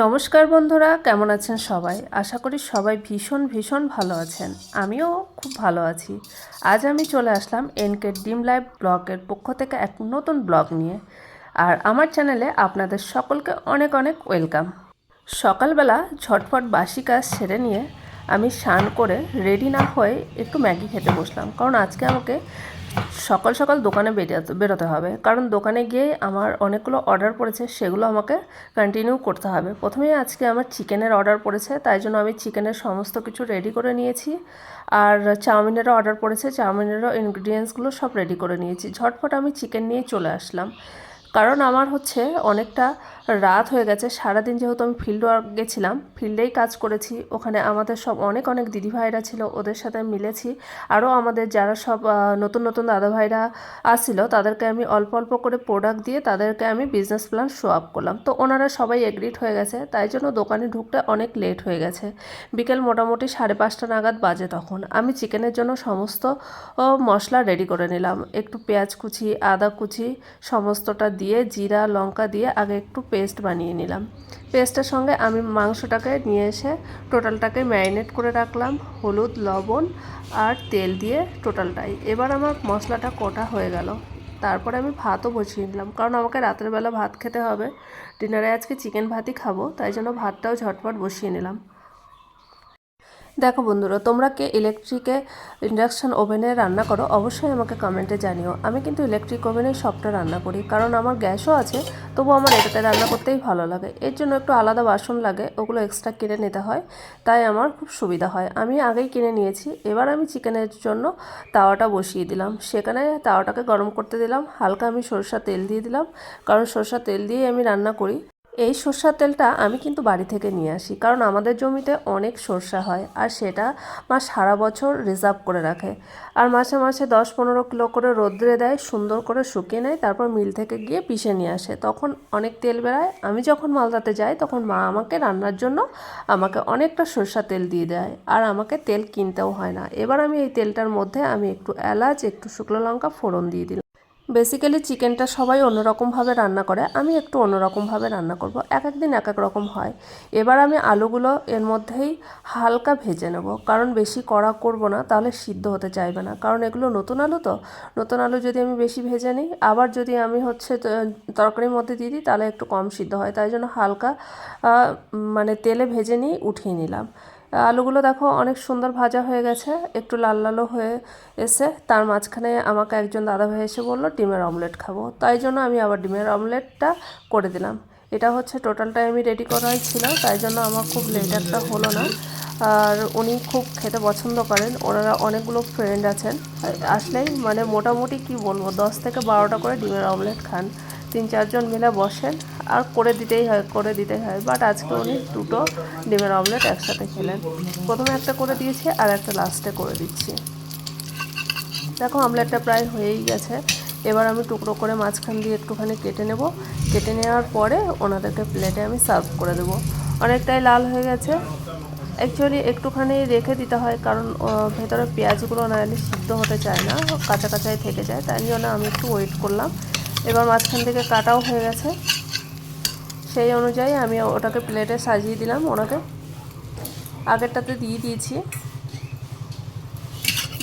নমস্কার বন্ধুরা, কেমন আছেন সবাই? আশা করি সবাই ভীষণ ভীষণ ভালো আছেন। আমিও খুব ভালো আছি। আজ আমি চলে আসলাম এনকে ডিম লাইভ ব্লগের পক্ষ থেকে এক নতুন ব্লগ নিয়ে। আর আমার চ্যানেলে আপনাদের সকলকে অনেক অনেক ওয়েলকাম। সকালবেলা ঝটফট বাসি কাজ সেরে নিয়ে আমি স্নান করে রেডি না হয়ে একটু ম্যাগি খেতে বসলাম। কারণ আজকে আমাকে সকাল সকাল দোকানে বেরিয়ে বেরোতে হবে। কারণ দোকানে গিয়ে আমার অনেকগুলো অর্ডার পড়েছে, সেগুলো আমাকে কন্টিনিউ করতে হবে। প্রথমেই আজকে আমার চিকেনের অর্ডার পড়েছে, তাই জন্য আমি চিকেনের সমস্ত কিছু রেডি করে নিয়েছি। আর চাউমিনেরও অর্ডার পড়েছে চাউমিনেরও ইনগ্রিডিয়েন্টসগুলো সব রেডি করে নিয়েছি। ঝটফট আমি চিকেন নিয়ে চলে আসলাম। কারণ আমার হচ্ছে অনেকটা রাত হয়ে গেছে। সারাদিন যেহেতু আমি ফিল্ড ওয়ার্ক গেছিলাম ফিল্ডেই কাজ করেছি। ওখানে আমাদের সব অনেক অনেক দিদিভাইরা ছিল, ওদের সাথে মিলেছি। আরও আমাদের যারা সব নতুন নতুন দাদাভাইরা আসছিল, তাদেরকে আমি অল্প অল্প করে প্রোডাক্ট দিয়ে তাদেরকে আমি বিজনেস প্ল্যান শো আপ করলাম। তো ওনারা সবাই এগ্রিড হয়ে গেছে, তাই জন্য দোকানে ঢুকতে অনেক লেট হয়ে গেছে। বিকেল মোটামুটি সাড়ে পাঁচটা নাগাদ বাজে তখন। আমি চিকেনের জন্য সমস্ত মশলা রেডি করে নিলাম। একটু পেঁয়াজ কুচি, আদা কুচি, সমস্তটা দিয়ে জিরা, লঙ্কা দিয়ে আগে একটু পেস্ট বানিয়ে নিলাম। পেস্টের সঙ্গে আমি মাংসটাকে নিয়ে এসে টোটালটাকে ম্যারিনেট করে রাখলাম, হলুদ, লবণ আর তেল দিয়ে টোটালটাই। এবার আমার মশলাটা কটা হয়ে গেল। তারপরে আমি ভাতও বসিয়ে নিলাম, কারণ আমাকে রাতের বেলা ভাত খেতে হবে। ডিনারে আজকে চিকেন ভাতই খাব, তাই জন্য ভাতটাও ঝটপট বসিয়ে নিলাম। দেখো বন্ধুরা, তোমরা কে ইলেকট্রিকে ইন্ডাকশান ওভেনে রান্না করো, অবশ্যই আমাকে কমেন্টে জানিও। আমি কিন্তু ইলেকট্রিক ওভেনে সবটা রান্না করি, কারণ আমার গ্যাসও আছে, তবু আমার এটাতে রান্না করতেই ভালো লাগে। এর জন্য একটু আলাদা বাসন লাগে, ওগুলো এক্সট্রা কিনে নিতে হয়, তাই আমার খুব সুবিধা হয়। আমি আগেই কিনে নিয়েছি, এবার আমি চিকেনের জন্য তাওয়াটা বসিয়ে দিলাম। সেখানে তাওয়াটাকে গরম করতে দিলাম, হালকা আমি সরষা তেল দিয়ে দিলাম, কারণ সরষা তেল দিয়েই আমি রান্না করি। এই সর্ষার তেলটা আমি কিন্তু বাড়ি থেকে নিয়ে আসি, কারণ আমাদের জমিতে অনেক সর্ষা হয় আর সেটা মা সারা বছর রিজার্ভ করে রাখে। আর মাসে মাসে দশ পনেরো কিলো করে রোদ্রে দেয়, সুন্দর করে শুকিয়ে নেয়, তারপর মিল থেকে গিয়ে পিষে নিয়ে আসে। তখন অনেক তেল বেরায়। আমি যখন মালদাতে যাই, তখন মা আমাকে রান্নার জন্য আমাকে অনেকটা সর্ষা তেল দিয়ে দেয় আর আমাকে তেল কিনতেও হয় না। এবার আমি এই তেলটার মধ্যে আমি একটু এলাচ, একটু শুকনো লঙ্কা ফোড়ন দিয়ে দিলাম। বেসিক্যালি চিকেনটা সবাই অন্যরকমভাবে রান্না করে, আমি একটু অন্যরকমভাবে রান্না করব, এক এক দিন এক এক রকম হয়। এবার আমি আলুগুলো এর মধ্যেই হালকা ভেজে নেব, কারণ বেশি কড়া করব না, তাহলে সিদ্ধ হতে চাইবে না। কারণ এগুলো নতুন আলু তো, নতুন আলু যদি আমি বেশি ভেজে নিই, আবার যদি আমি হচ্ছে তরকারির মধ্যে দিয়ে দিই, তাহলে একটু কম সিদ্ধ হয়, তাই জন্য হালকা মানে তেলে ভেজে নিয়ে উঠিয়ে নিলাম। আলুগুলো দেখো অনেক সুন্দর ভাজা হয়ে গেছে, একটু লাল লালও হয়ে এসে তার মাঝখানে আমাকে একজন দাদাভাই এসে বলল, ডিমের অমলেট খাব। তাই জন্য আমি আবার ডিমের অমলেটটা করে দিলাম। এটা হচ্ছে টোটালটাই আমি রেডি করাই ছিল, তাই জন্য আমার খুব লেট একটা হলো না। আর উনি খুব খেতে পছন্দ করেন, ওনারা অনেকগুলো ফ্রেন্ড আছেন। আসলেই মানে মোটামুটি কি বলব, দশ থেকে বারোটা করে ডিমের অমলেট খান। তিন চারজন মিলে বসেন। আর করে দিতেই হয়, করে দিতেই হয়। বাট আজকে উনি দুটো ডিমের অমলেট একসাথে খেলেন। প্রথমে একটা করে দিয়েছি আর একটা লাস্টে করে দিচ্ছি। দেখো অমলেটটা প্রায় হয়েই গেছে। এবার আমি টুকরো করে মাঝখান দিয়ে একটুখানি কেটে নেব। কেটে নেওয়ার পরে ওনাদেরকে প্লেটে আমি সার্ভ করে দেবো। অনেকটাই লাল হয়ে গেছে। অ্যাকচুয়ালি একটুখানি রেখে দিতে হয় কারণ ভেতরে পেঁয়াজগুলো নাহলে সিদ্ধ হতে চায় না। কাঁচা কাঁচাই থেকে যায়। তাই জন্য আমি একটু ওয়েট করলাম। এবার মাঝখান থেকে কাটাও হয়ে গেছে। সেই অনুযায়ী আমি ওটাকে প্লেটে সাজিয়ে দিলাম ওনাকে। আগেরটাতে দিয়ে দিয়েছি।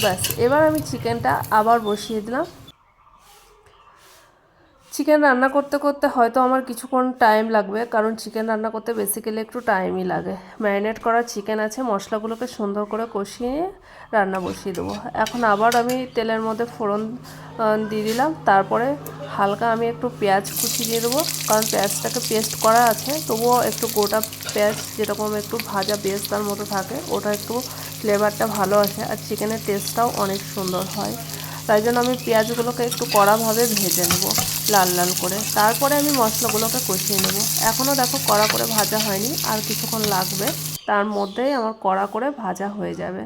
ব্যাস, এবার আমি চিকেনটা আবার বসিয়ে দিলাম। চিকেন রান্না করতে করতে হয়তো আমার কিছুক্ষণ টাইম লাগবে, কারণ চিকেন রান্না করতে বেসিক্যালি একটু টাইমই লাগে। ম্যারিনেট করা চিকেন আছে, মশলাগুলোকে সুন্দর করে কষিয়ে রান্না বসিয়ে দেবো। এখন আবার আমি তেলের মধ্যে ফোড়ন দিয়ে দিলাম। তারপরে হালকা আমি একটু পেঁয়াজ কুচি দিয়ে দেবো, কারণ পেঁয়াজটাকে পেস্ট করা আছে। তবুও একটু গোটা পেঁয়াজ যেরকম একটু ভাজা বেস্তার মতো থাকে, ওটা একটু ফ্লেভারটা ভালো আসে আর চিকেনের টেস্টটাও অনেক সুন্দর হয়। তাই জন্য আমি পেঁয়াজগুলোকে একটু কড়াভাবে ভেজে নেব। লাল লাল করে। তারপরে আমি মশলাগুলোকে কষিয়ে নেব। এখনও দেখো কড়া করে ভাজা হয়নি, আর কিছুক্ষণ লাগবে। তার মধ্যেই আমার কড়া করে ভাজা হয়ে যাবে।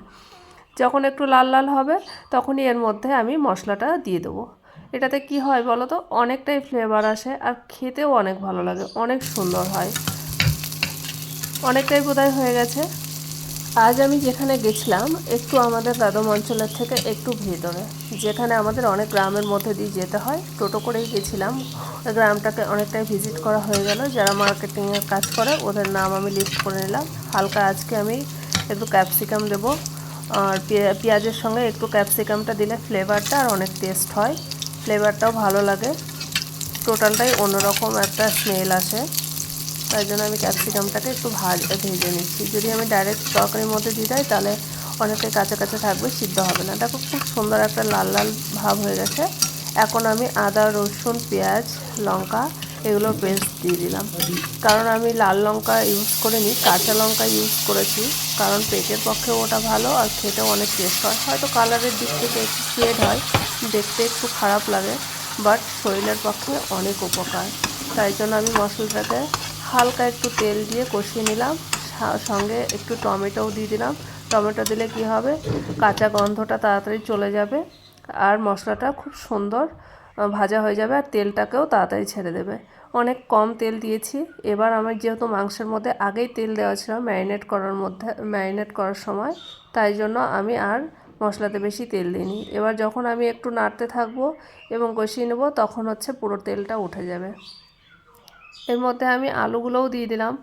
যখন একটু লাল লাল হবে, তখনই এর মধ্যে আমি মশলাটা দিয়ে দেবো। এটাতে কি হয় বলো তো? অনেকটাই ফ্লেভার আসে, আর খেতেও অনেক ভালো লাগে, অনেক সুন্দর হয়। অনেকটাই বোধহয় হয়ে গেছে। আজ আমি যেখানে গেছিলাম, একটু আমাদের দাদম অঞ্চলের থেকে একটু ভেতরে, যেখানে আমাদের অনেক গ্রামের মধ্যে দিয়ে যেতে হয়। টোটো করেই গেছিলাম। গ্রামটাকে অনেকটাই ভিজিট করা হয়ে গেল। যারা মার্কেটিংয়ের কাজ করে, ওদের নাম আমি লিস্ট করে নিলাম। হালকা আজকে আমি একটু ক্যাপসিকাম দেবো। আর পেঁয়াজের সঙ্গে একটু ক্যাপসিকামটা দিলে ফ্লেভারটা আর অনেক টেস্ট হয়। ফ্লেভারটাও ভালো লাগে। টোটালটাই অন্যরকম একটা স্মেল আসে। তাই জন্য আমি ক্যাপসিকামটাকে একটু ভাজ ভেজে নিচ্ছি। যদি আমি ডাইরেক্ট তরকারির মধ্যে দিয়ে দেয়, তাহলে অনেকটাই কাঁচা কাঁচা থাকবে, সিদ্ধ হবে না। দেখো খুব সুন্দর একটা লাল লাল ভাব হয়ে গেছে। এখন আমি আদা, রসুন, পেঁয়াজ, লঙ্কা এগুলো পেস্ট দিয়ে দিলাম। কারণ আমি লাল লঙ্কা ইউজ করিনি, কাঁচা লঙ্কা ইউজ করেছি। কারণ পেটের পক্ষে ওটা ভালো আর খেতেও অনেক টেস্ট হয়। হয়তো কালারের দিক থেকে একটু শেড হয়, দেখতে একটু খারাপ লাগে বাট শরীরের পক্ষে অনেক উপকার। তাই জন্য আমি মশলাটাকে হালকা একটু তেল দিয়ে কষিয়ে নিলাম সঙ্গে একটু টমেটোও দিয়ে দিলাম। টমেটো দিলে কি হবে? কাঁচা গন্ধটা তাড়াতাড়ি চলে যাবে আর মশলাটা খুব সুন্দর ভাজা হয়ে যাবে আর তেলটাকেও তাড়াতাড়ি ছেড়ে দেবে। অনেক কম তেল দিয়েছি। এবার আমার যেহেতু মাংসের মধ্যে আগেই তেল দেওয়া ছিল ম্যারিনেট করার মধ্যে, ম্যারিনেট করার সময়, তাই জন্য আমি আর মশলাতে বেশি তেল দিইনি। এবার যখন আমি একটু নাড়তে থাকব এবং কষিয়ে নেব, তখন হচ্ছে পুরো তেলটা উঠে যাবে। এর মধ্যে আমি আলুগুলোও দিয়ে দিলাম।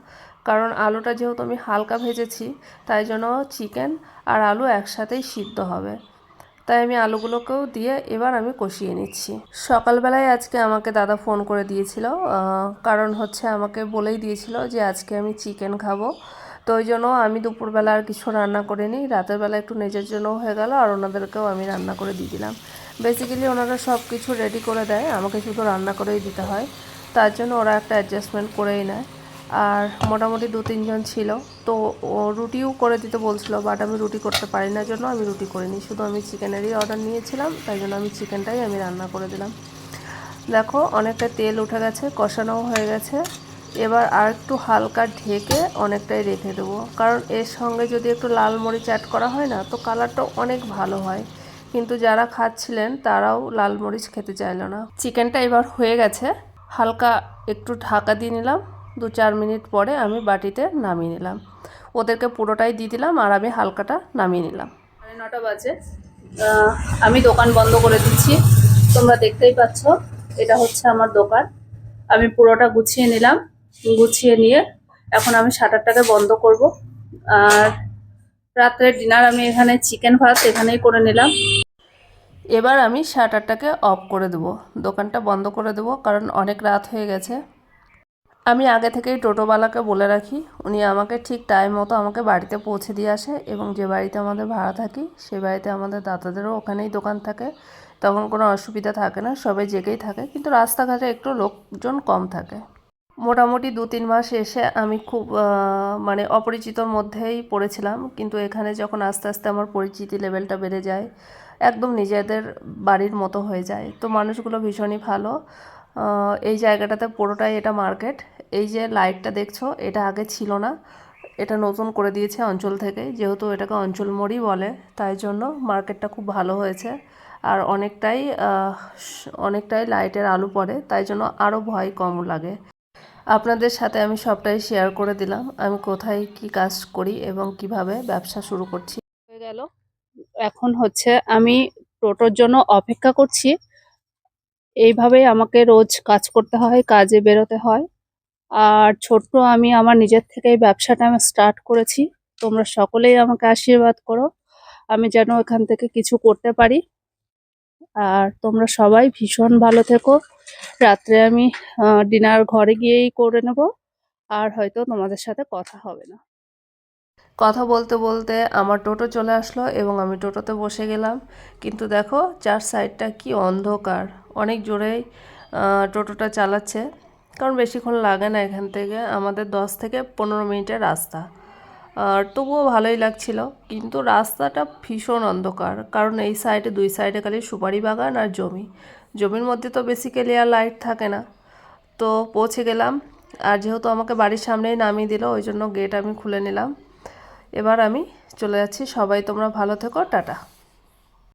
কারণ আলুটা যেহেতু আমি হালকা ভেজেছি, তাই জন্য চিকেন আর আলু একসাথেই সিদ্ধ হবে। তাই আমি আলুগুলোকেও দিয়ে এবার আমি কষিয়ে নিচ্ছি। সকালবেলায় আজকে আমাকে দাদা ফোন করে দিয়েছিল কারণ হচ্ছে আমাকে বলেই দিয়েছিল যে আজকে আমি চিকেন খাব। তো ওই জন্য আমি দুপুরবেলা আর কিছু রান্না করিনি, রাতের বেলা একটু নিজের জন্যও হয়ে গেল আর ওনাদেরকেও আমি রান্না করে দিয়ে দিলাম। বেসিক্যালি ওনারা সব কিছু রেডি করে দেয়, আমাকে শুধু রান্না করেই দিতে হয়। তার জন্য ওরা একটা অ্যাডজাস্টমেন্ট করেই নেয়। আর মোটামুটি দু, তিনজন ছিল। তো ও রুটিও করে দিতে বলছিল বাট আমি রুটি করতে পারি না, জন্য আমি রুটি করিনি। শুধু আমি চিকেনেরই অর্ডার নিয়েছিলাম, তাই জন্য আমি চিকেনটাই আমি রান্না করে দিলাম। দেখো, অনেকটা তেল উঠে গেছে, কষানোও হয়ে গেছে। এবার আর একটু হালকা ঢেকে অনেকটাই রেখে দেবো। কারণ এর সঙ্গে যদি একটু লাল মরিচ অ্যাড করা হয় না, তো কালারটা অনেক ভালো হয়। কিন্তু যারা খাচ্ছিলেন, তারাও লাল মরিচ খেতে চাইল না। চিকেনটা এবার হয়ে গেছে। হালকা একটু ঢাকা দিয়ে নিলাম। দু চার মিনিট পরে আমি বাটিতে নামিয়ে নিলাম। ওদেরকে পুরোটাই দিয়ে দিলাম আর আমি হালকাটা নামিয়ে নিলাম। সাড়ে নটা বাজে। আমি দোকান বন্ধ করে দিচ্ছি। তোমরা দেখতেই পাচ্ছ, এটা হচ্ছে আমার দোকান। আমি পুরোটা গুছিয়ে নিলাম। গুছিয়ে নিয়ে এখন আমি শাটারটাকে বন্ধ করব। আর রাত্রে ডিনার আমি এখানে চিকেন ভাত এখানেই করে নিলাম। এবার আমি শাটারটাকে অফ করে দেবো। দোকানটা বন্ধ করে দেবো কারণ অনেক রাত হয়ে গেছে। আমি আগে থেকেই টোটোওয়ালাকে বলে রাখি, উনি আমাকে ঠিক টাইম মতো আমাকে বাড়িতে পৌঁছে দিয়ে আসে এবং যে বাড়িতে আমাদের ভাড়া থাকি, সে বাড়িতে আমাদের দাদাদেরও ওখানেই দোকান থাকে। তখন কোনো অসুবিধা থাকে না, সবাই জেগেই থাকে। কিন্তু রাস্তাঘাটে একটু লোকজন কম থাকে। মোটামুটি দু তিন মাস এসে আমি খুব মানে অপরিচিতর মধ্যেই পড়েছিলাম। কিন্তু এখানে যখন আস্তে আস্তে আমার পরিচিতি লেভেলটা বেড়ে যায়, একদম নিজেদের বাড়ির মতো হয়ে যায়। তো মানুষগুলো ভীষণই ভালো। এই জায়গাটাতে পুরোটাই এটা মার্কেট। এই যে লাইটটা দেখছ, এটা আগে ছিল না। এটা নতুন করে দিয়েছে অঞ্চল থেকে। যেহেতু এটাকে অঞ্চল মোড়ই বলে, তাই জন্য মার্কেটটা খুব ভালো হয়েছে। আর অনেকটাই অনেকটাই লাইটের আলো পড়ে, তাই জন্য আরও ভয় কম লাগে। আপনাদের সাথে আমি সবটাই শেয়ার করে দিলাম। আমি কোথায় কি কাজ করি এবং কীভাবে ব্যবসা শুরু করছি। হয়ে গেল। এখন হচ্ছে আমি টোটোর জন্য অপেক্ষা করছি। এইভাবেই আমাকে রোজ কাজ করতে হয়, কাজে বেরোতে হয়। আর ছোট্ট আমি আমার নিজের থেকেই ব্যবসাটা আমি স্টার্ট করেছি। তোমরা সকলেই আমাকে আশীর্বাদ করো। আমি যেন এখান থেকে কিছু করতে পারি। আর তোমরা সবাই ভীষণ ভালো থেকো। রাত্রে আমি ডিনার ঘরে গিয়েই করে নেব, আর হয়তো তোমাদের সাথে কথা হবে না। কথা বলতে বলতে আমার টোটো চলে আসলো এবং আমি টোটোতে বসে গেলাম। কিন্তু দেখো, চার সাইডটা কি অন্ধকার। অনেক জোরেই টোটোটা চালাচ্ছে। কারণ বেশিক্ষণ লাগে না এখান থেকে। আমাদের দশ থেকে পনেরো মিনিটের রাস্তা। আর তবুও ভালোই লাগছিল। কিন্তু রাস্তাটা ভীষণ অন্ধকার। কারণ এই সাইডে, দুই সাইডে খালি সুপারি বাগান আর জমি। জমির মধ্যে তো বেসিক্যালি আর লাইট থাকে না। তো পৌঁছে গেলাম, আর যেহেতু আমাকে বাড়ির সামনেই নামিয়ে দিল, ওই জন্য গেট আমি খুলে নিলাম। এবার আমি চলে যাচ্ছি। সবাই তোমরা ভালো থেকো, টাটা।